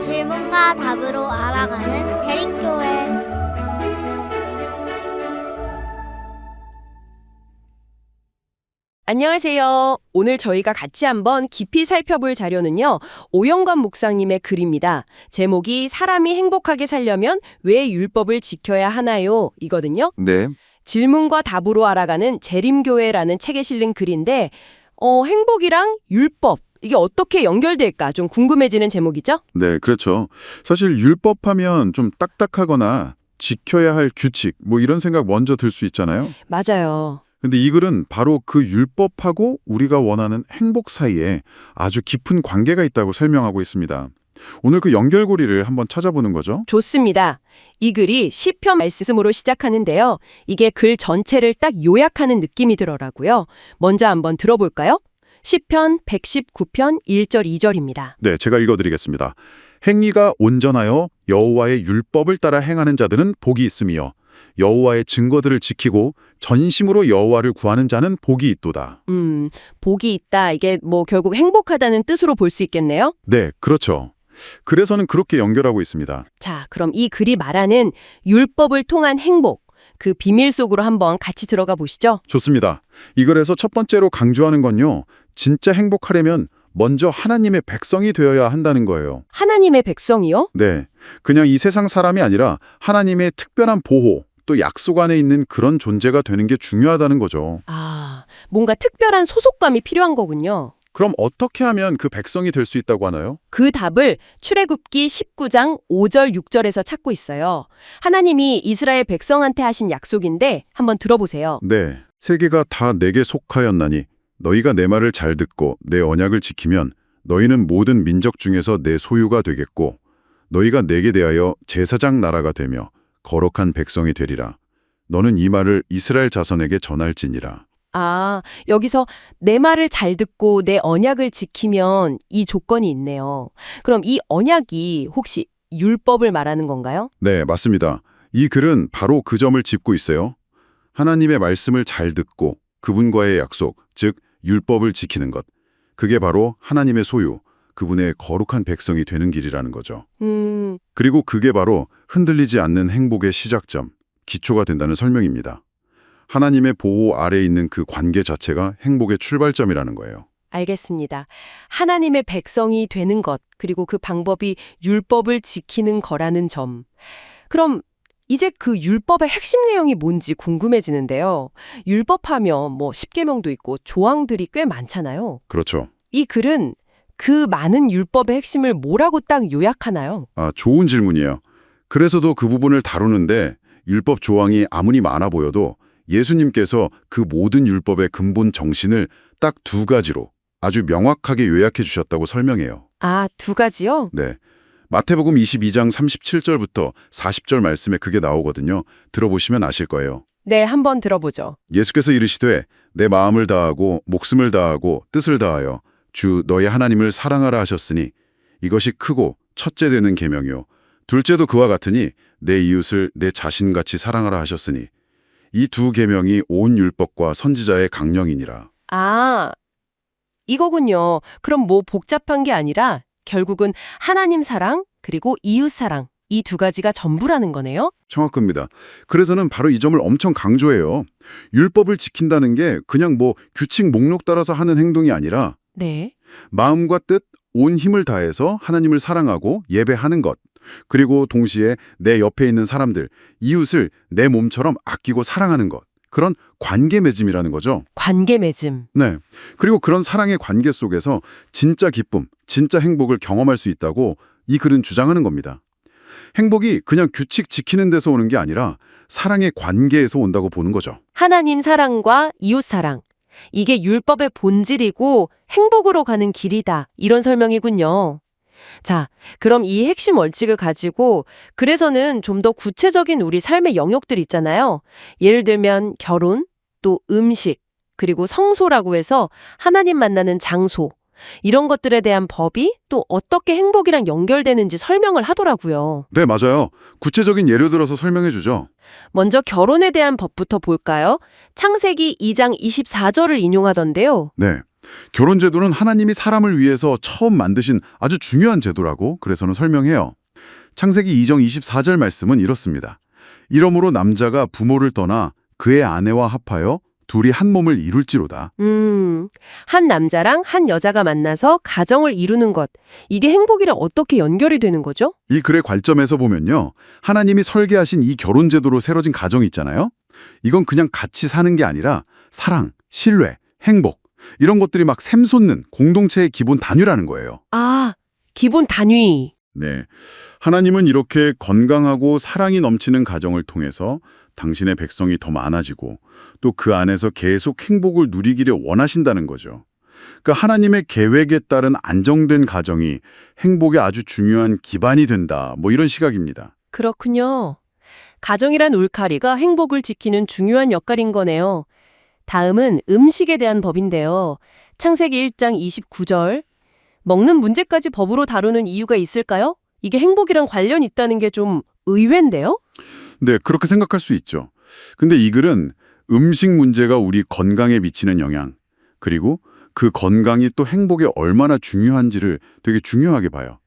질문과 답으로 알아가는 재림교회 안녕하세요. 오늘 저희가 같이 한번 깊이 살펴볼 자료는요. 오영관 묵상님의 글입니다. 제목이 사람이 행복하게 살려면 왜 율법을 지켜야 하나요? 이거든요. 네, 질문과 답으로 알아가는 재림교회라는 책에 실린 글인데 어, 행복이랑 율법 이게 어떻게 연결될까 좀 궁금해지는 제목이죠? 네, 그렇죠. 사실 율법하면 좀 딱딱하거나 지켜야 할 규칙, 뭐 이런 생각 먼저 들 수 있잖아요. 맞아요. 근데 이 글은 바로 그 율법하고 우리가 원하는 행복 사이에 아주 깊은 관계가 있다고 설명하고 있습니다. 오늘 그 연결고리를 한번 찾아보는 거죠. 좋습니다. 이 글이 시편 말씀으로 시작하는데요. 이게 글 전체를 딱 요약하는 느낌이 들어라고요. 먼저 한번 들어볼까요? 시편 119편 1절 2절입니다. 네, 제가 읽어드리겠습니다. 행위가 온전하여 여호와의 율법을 따라 행하는 자들은 복이 있으며 여호와의 증거들을 지키고 전심으로 여호와를 구하는 자는 복이 있도다. 음, 복이 있다. 이게 뭐 결국 행복하다는 뜻으로 볼 수 있겠네요. 네, 그렇죠. 그래서는 그렇게 연결하고 있습니다. 자, 그럼 이 글이 말하는 율법을 통한 행복, 그 비밀 속으로 한번 같이 들어가 보시죠. 좋습니다. 이 글에서 첫 번째로 강조하는 건요. 진짜 행복하려면 먼저 하나님의 백성이 되어야 한다는 거예요. 하나님의 백성이요? 네. 그냥 이 세상 사람이 아니라 하나님의 특별한 보호, 또 약속 안에 있는 그런 존재가 되는 게 중요하다는 거죠. 아, 뭔가 특별한 소속감이 필요한 거군요. 그럼 어떻게 하면 그 백성이 될 수 있다고 하나요? 그 답을 출애굽기 19장 5절 6절에서 찾고 있어요. 하나님이 이스라엘 백성한테 하신 약속인데 한번 들어보세요. 네. 세계가 다 내게 속하였나니 너희가 내 말을 잘 듣고 내 언약을 지키면 너희는 모든 민족 중에서 내 소유가 되겠고 너희가 내게 대하여 제사장 나라가 되며 거룩한 백성이 되리라. 너는 이 말을 이스라엘 자손에게 전할지니라. 아, 여기서 내 말을 잘 듣고 내 언약을 지키면 이 조건이 있네요. 그럼 이 언약이 혹시 율법을 말하는 건가요? 네, 맞습니다. 이 글은 바로 그 점을 짚고 있어요. 하나님의 말씀을 잘 듣고 그분과의 약속, 즉 율법을 지키는 것. 그게 바로 하나님의 소유, 그분의 거룩한 백성이 되는 길이라는 거죠. 음, 그리고 그게 바로 흔들리지 않는 행복의 시작점, 기초가 된다는 설명입니다. 하나님의 보호 아래에 있는 그 관계 자체가 행복의 출발점이라는 거예요. 알겠습니다. 하나님의 백성이 되는 것, 그리고 그 방법이 율법을 지키는 거라는 점. 그럼 이제 그 율법의 핵심 내용이 뭔지 궁금해지는데요. 율법하면 뭐 십계명도 있고 조항들이 꽤 많잖아요. 그렇죠. 이 글은 그 많은 율법의 핵심을 뭐라고 딱 요약하나요? 아, 좋은 질문이에요. 그래서도 그 부분을 다루는데 율법 조항이 아무리 많아 보여도 예수님께서 그 모든 율법의 근본 정신을 딱 두 가지로 아주 명확하게 요약해 주셨다고 설명해요. 아, 두 가지요? 네. 마태복음 22장 37절부터 40절 말씀에 그게 나오거든요. 들어보시면 아실 거예요. 네, 한번 들어보죠. 예수께서 이르시되 내 마음을 다하고 목숨을 다하고 뜻을 다하여 주 너의 하나님을 사랑하라 하셨으니 이것이 크고 첫째 되는 계명이요 둘째도 그와 같으니 내 이웃을 내 자신같이 사랑하라 하셨으니 이 두 계명이 온 율법과 선지자의 강령이니라. 아, 이거군요. 그럼 뭐 복잡한 게 아니라 결국은 하나님 사랑 그리고 이웃 사랑 이 두 가지가 전부라는 거네요. 정확합니다. 그래서는 바로 이 점을 엄청 강조해요. 율법을 지킨다는 게 그냥 뭐 규칙 목록 따라서 하는 행동이 아니라 네. 마음과 뜻, 온 힘을 다해서 하나님을 사랑하고 예배하는 것. 그리고 동시에 내 옆에 있는 사람들, 이웃을 내 몸처럼 아끼고 사랑하는 것. 그런 관계 맺음이라는 거죠. 관계 맺음. 네. 그리고 그런 사랑의 관계 속에서 진짜 기쁨, 진짜 행복을 경험할 수 있다고 이 글은 주장하는 겁니다. 행복이 그냥 규칙 지키는 데서 오는 게 아니라 사랑의 관계에서 온다고 보는 거죠. 하나님 사랑과 이웃 사랑. 이게 율법의 본질이고 행복으로 가는 길이다. 이런 설명이군요. 자, 그럼 이 핵심 원칙을 가지고 그래서는 좀 더 구체적인 우리 삶의 영역들 있잖아요. 예를 들면 결혼, 또 음식, 그리고 성소라고 해서 하나님 만나는 장소. 이런 것들에 대한 법이 또 어떻게 행복이랑 연결되는지 설명을 하더라고요. 네, 맞아요. 구체적인 예를 들어서 설명해 주죠. 먼저 결혼에 대한 법부터 볼까요? 창세기 2장 24절을 인용하던데요. 네. 결혼 제도는 하나님이 사람을 위해서 처음 만드신 아주 중요한 제도라고 그래서는 설명해요. 창세기 2장 24절 말씀은 이렇습니다. 이러므로 남자가 부모를 떠나 그의 아내와 합하여 둘이 한 몸을 이룰지로다. 음, 한 남자랑 한 여자가 만나서 가정을 이루는 것. 이게 행복이랑 어떻게 연결이 되는 거죠? 이 글의 관점에서 보면요. 하나님이 설계하신 이 결혼 제도로 세워진 가정이 있잖아요. 이건 그냥 같이 사는 게 아니라 사랑, 신뢰, 행복 이런 것들이 막 샘솟는 공동체의 기본 단위라는 거예요. 아, 기본 단위. 네. 하나님은 이렇게 건강하고 사랑이 넘치는 가정을 통해서 당신의 백성이 더 많아지고 또 그 안에서 계속 행복을 누리기를 원하신다는 거죠. 그러니까 하나님의 계획에 따른 안정된 가정이 행복의 아주 중요한 기반이 된다. 뭐 이런 시각입니다. 그렇군요. 가정이란 울타리가 행복을 지키는 중요한 역할인 거네요. 다음은 음식에 대한 법인데요. 창세기 1장 29절. 먹는 문제까지 법으로 다루는 이유가 있을까요? 이게 행복이랑 관련 있다는 게 좀 의외인데요? 네, 그렇게 생각할 수 있죠. 근데 이 글은 음식 문제가 우리 건강에 미치는 영향, 그리고 그 건강이 또 행복에 얼마나 중요한지를 되게 중요하게 봐요.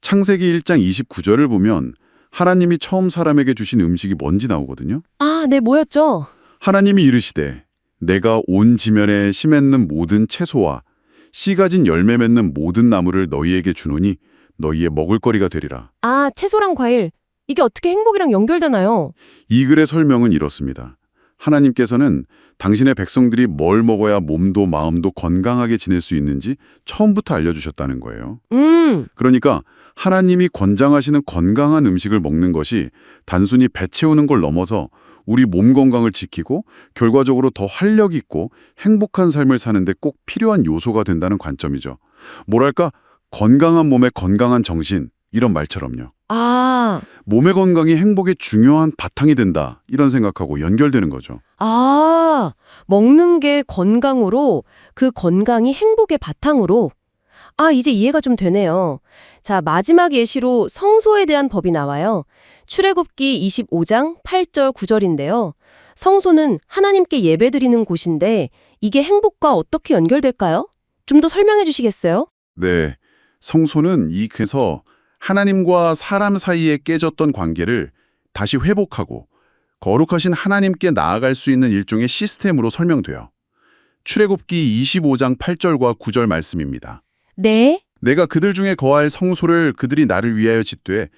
창세기 1장 29절을 보면 하나님이 처음 사람에게 주신 음식이 뭔지 나오거든요. 아, 네, 뭐였죠? 하나님이 이르시되 내가 온 지면에 씨 맺는 모든 채소와 씨 가진 열매 맺는 모든 나무를 너희에게 주노니 너희의 먹을거리가 되리라. 아, 채소랑 과일. 이게 어떻게 행복이랑 연결되나요? 이 글의 설명은 이렇습니다. 하나님께서는 당신의 백성들이 뭘 먹어야 몸도 마음도 건강하게 지낼 수 있는지 처음부터 알려주셨다는 거예요. 음, 그러니까 하나님이 권장하시는 건강한 음식을 먹는 것이 단순히 배 채우는 걸 넘어서 우리 몸 건강을 지키고 결과적으로 더 활력 있고 행복한 삶을 사는데 꼭 필요한 요소가 된다는 관점이죠. 뭐랄까 건강한 몸에 건강한 정신 이런 말처럼요. 아, 몸의 건강이 행복의 중요한 바탕이 된다 이런 생각하고 연결되는 거죠. 아, 먹는 게 건강으로, 그 건강이 행복의 바탕으로. 아, 이제 이해가 좀 되네요. 자, 마지막 예시로 성소에 대한 법이 나와요. 출애굽기 25장 8절 9절인데요. 성소는 하나님께 예배드리는 곳인데 이게 행복과 어떻게 연결될까요? 좀 더 설명해 주시겠어요? 네, 성소는 이 궤에서 하나님과 사람 사이에 깨졌던 관계를 다시 회복하고 거룩하신 하나님께 나아갈 수 있는 일종의 시스템으로 설명돼요. 출애굽기 25장 8절과 9절 말씀입니다. 네. 내가 그들 중에 거할 성소를 그들이 나를 위하여 짓되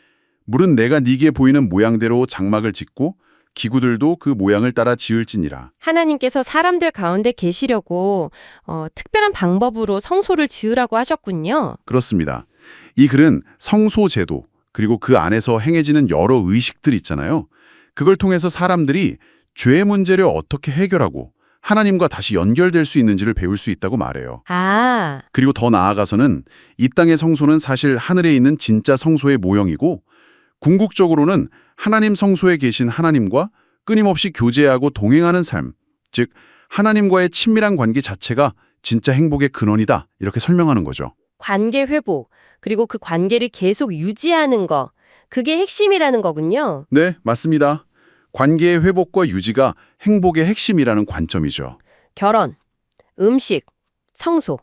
물은 내가 네게 보이는 모양대로 장막을 짓고 기구들도 그 모양을 따라 지을지니라. 하나님께서 사람들 가운데 계시려고 어, 특별한 방법으로 성소를 지으라고 하셨군요. 그렇습니다. 이 글은 성소 제도 그리고 그 안에서 행해지는 여러 의식들 있잖아요. 그걸 통해서 사람들이 죄 문제를 어떻게 해결하고 하나님과 다시 연결될 수 있는지를 배울 수 있다고 말해요. 아, 그리고 더 나아가서는 이 땅의 성소는 사실 하늘에 있는 진짜 성소의 모형이고 궁극적으로는 하나님 성소에 계신 하나님과 끊임없이 교제하고 동행하는 삶, 즉 하나님과의 친밀한 관계 자체가 진짜 행복의 근원이다 이렇게 설명하는 거죠. 관계 회복, 그리고 그 관계를 계속 유지하는 거. 그게 핵심이라는 거군요. 네, 맞습니다. 관계의 회복과 유지가 행복의 핵심이라는 관점이죠. 결혼, 음식, 성소.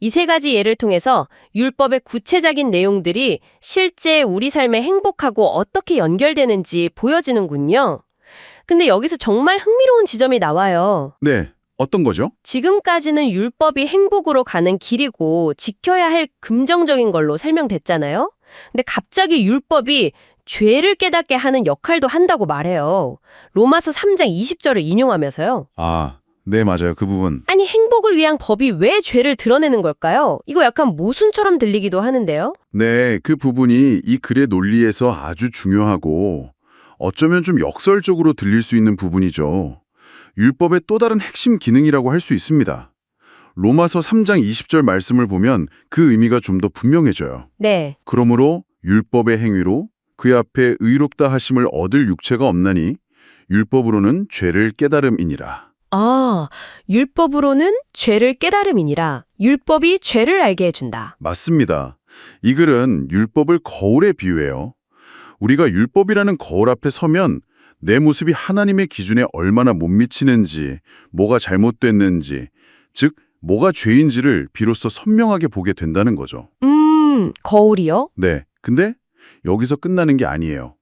이 세 가지 예를 통해서 율법의 구체적인 내용들이 실제 우리 삶에 행복하고 어떻게 연결되는지 보여지는군요. 근데 여기서 정말 흥미로운 지점이 나와요. 네, 어떤 거죠? 지금까지는 율법이 행복으로 가는 길이고 지켜야 할 긍정적인 걸로 설명됐잖아요. 근데 갑자기 율법이 죄를 깨닫게 하는 역할도 한다고 말해요. 로마서 3장 20절을 인용하면서요. 아, 네, 맞아요. 그 부분. 아니 행복을 위한 법이 왜 죄를 드러내는 걸까요? 이거 약간 모순처럼 들리기도 하는데요. 네, 그 부분이 이 글의 논리에서 아주 중요하고 어쩌면 좀 역설적으로 들릴 수 있는 부분이죠. 율법의 또 다른 핵심 기능이라고 할 수 있습니다. 로마서 3장 20절 말씀을 보면 그 의미가 좀 더 분명해져요. 네. 그러므로 율법의 행위로 그 앞에 의롭다 하심을 얻을 육체가 없나니 율법으로는 죄를 깨달음이니라. 아, 율법으로는 죄를 깨달음이니라. 율법이 죄를 알게 해준다. 맞습니다. 이 글은 율법을 거울에 비유해요. 우리가 율법이라는 거울 앞에 서면 내 모습이 하나님의 기준에 얼마나 못 미치는지, 뭐가 잘못됐는지, 즉 뭐가 죄인지를 비로소 선명하게 보게 된다는 거죠. 음, 거울이요? 네. 근데 여기서 끝나는 게 아니에요.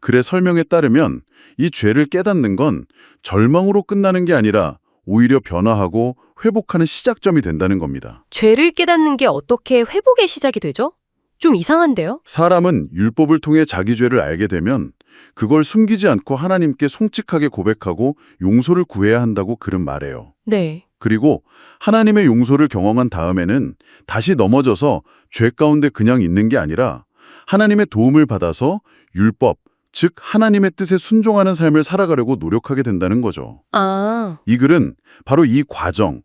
글의 설명에 따르면 이 죄를 깨닫는 건 절망으로 끝나는 게 아니라 오히려 변화하고 회복하는 시작점이 된다는 겁니다. 죄를 깨닫는 게 어떻게 회복의 시작이 되죠? 좀 이상한데요? 사람은 율법을 통해 자기 죄를 알게 되면 그걸 숨기지 않고 하나님께 송칙하게 고백하고 용서를 구해야 한다고 글은 말해요. 네. 그리고 하나님의 용서를 경험한 다음에는 다시 넘어져서 죄 가운데 그냥 있는 게 아니라 하나님의 도움을 받아서 율법, 즉 하나님의 뜻에 순종하는 삶을 살아가려고 노력하게 된다는 거죠. 아, 이 글은 바로 이 과정,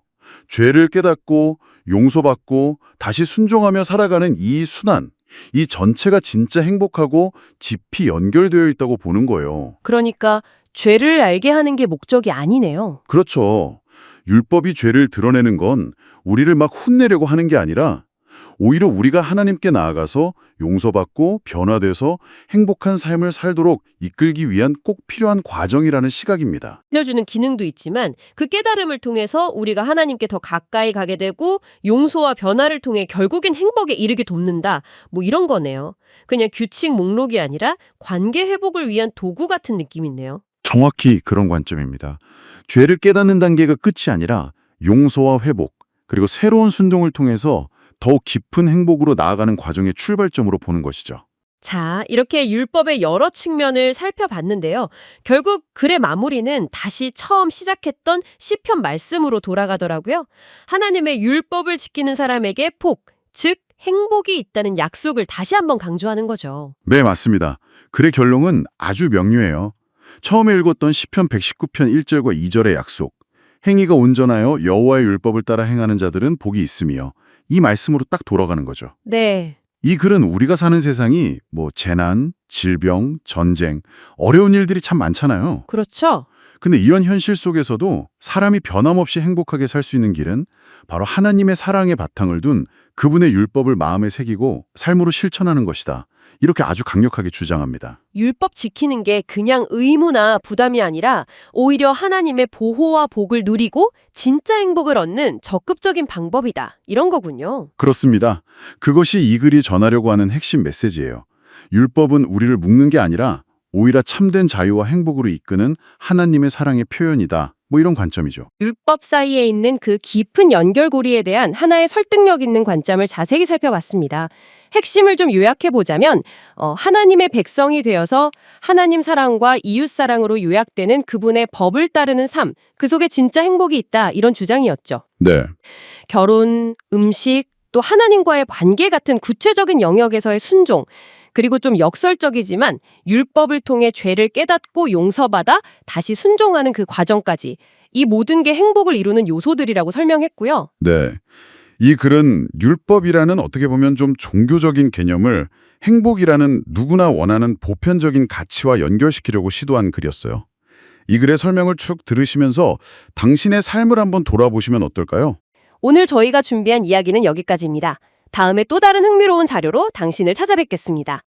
죄를 깨닫고 용서받고 다시 순종하며 살아가는 이 순환, 이 전체가 진짜 행복하고 깊이 연결되어 있다고 보는 거예요. 그러니까 죄를 알게 하는 게 목적이 아니네요. 그렇죠. 율법이 죄를 드러내는 건 우리를 막 혼내려고 하는 게 아니라 오히려 우리가 하나님께 나아가서 용서받고 변화돼서 행복한 삶을 살도록 이끌기 위한 꼭 필요한 과정이라는 시각입니다. 알려주는 기능도 있지만 그 깨달음을 통해서 우리가 하나님께 더 가까이 가게 되고 용서와 변화를 통해 결국엔 행복에 이르게 돕는다. 뭐 이런 거네요. 그냥 규칙 목록이 아니라 관계 회복을 위한 도구 같은 느낌이네요. 정확히 그런 관점입니다. 죄를 깨닫는 단계가 끝이 아니라 용서와 회복, 그리고 새로운 순종을 통해서 더욱 깊은 행복으로 나아가는 과정의 출발점으로 보는 것이죠. 자, 이렇게 율법의 여러 측면을 살펴봤는데요. 결국 글의 마무리는 다시 처음 시작했던 시편 말씀으로 돌아가더라고요. 하나님의 율법을 지키는 사람에게 복, 즉 행복이 있다는 약속을 다시 한번 강조하는 거죠. 네, 맞습니다. 글의 결론은 아주 명료해요. 처음에 읽었던 시편 119편 1절과 2절의 약속. 행위가 온전하여 여호와의 율법을 따라 행하는 자들은 복이 있으며 이 말씀으로 딱 돌아가는 거죠. 네. 이 글은 우리가 사는 세상이 뭐 재난, 질병, 전쟁, 어려운 일들이 참 많잖아요. 그렇죠. 근데 이런 현실 속에서도 사람이 변함없이 행복하게 살 수 있는 길은 바로 하나님의 사랑의 바탕을 둔 그분의 율법을 마음에 새기고 삶으로 실천하는 것이다. 이렇게 아주 강력하게 주장합니다. 율법 지키는 게 그냥 의무나 부담이 아니라 오히려 하나님의 보호와 복을 누리고 진짜 행복을 얻는 적극적인 방법이다. 이런 거군요. 그렇습니다. 그것이 이 글이 전하려고 하는 핵심 메시지예요. 율법은 우리를 묶는 게 아니라 오히려 참된 자유와 행복으로 이끄는 하나님의 사랑의 표현이다. 뭐 이런 관점이죠. 율법 사이에 있는 그 깊은 연결고리에 대한 하나의 설득력 있는 관점을 자세히 살펴봤습니다. 핵심을 좀 요약해 보자면 어, 하나님의 백성이 되어서 하나님 사랑과 이웃 사랑으로 요약되는 그분의 법을 따르는 삶, 그 속에 진짜 행복이 있다 이런 주장이었죠. 네. 결혼, 음식, 또 하나님과의 관계 같은 구체적인 영역에서의 순종, 그리고 좀 역설적이지만 율법을 통해 죄를 깨닫고 용서받아 다시 순종하는 그 과정까지 이 모든 게 행복을 이루는 요소들이라고 설명했고요. 네. 이 글은 율법이라는 어떻게 보면 좀 종교적인 개념을 행복이라는 누구나 원하는 보편적인 가치와 연결시키려고 시도한 글이었어요. 이 글의 설명을 쭉 들으시면서 당신의 삶을 한번 돌아보시면 어떨까요? 오늘 저희가 준비한 이야기는 여기까지입니다. 다음에 또 다른 흥미로운 자료로 당신을 찾아뵙겠습니다.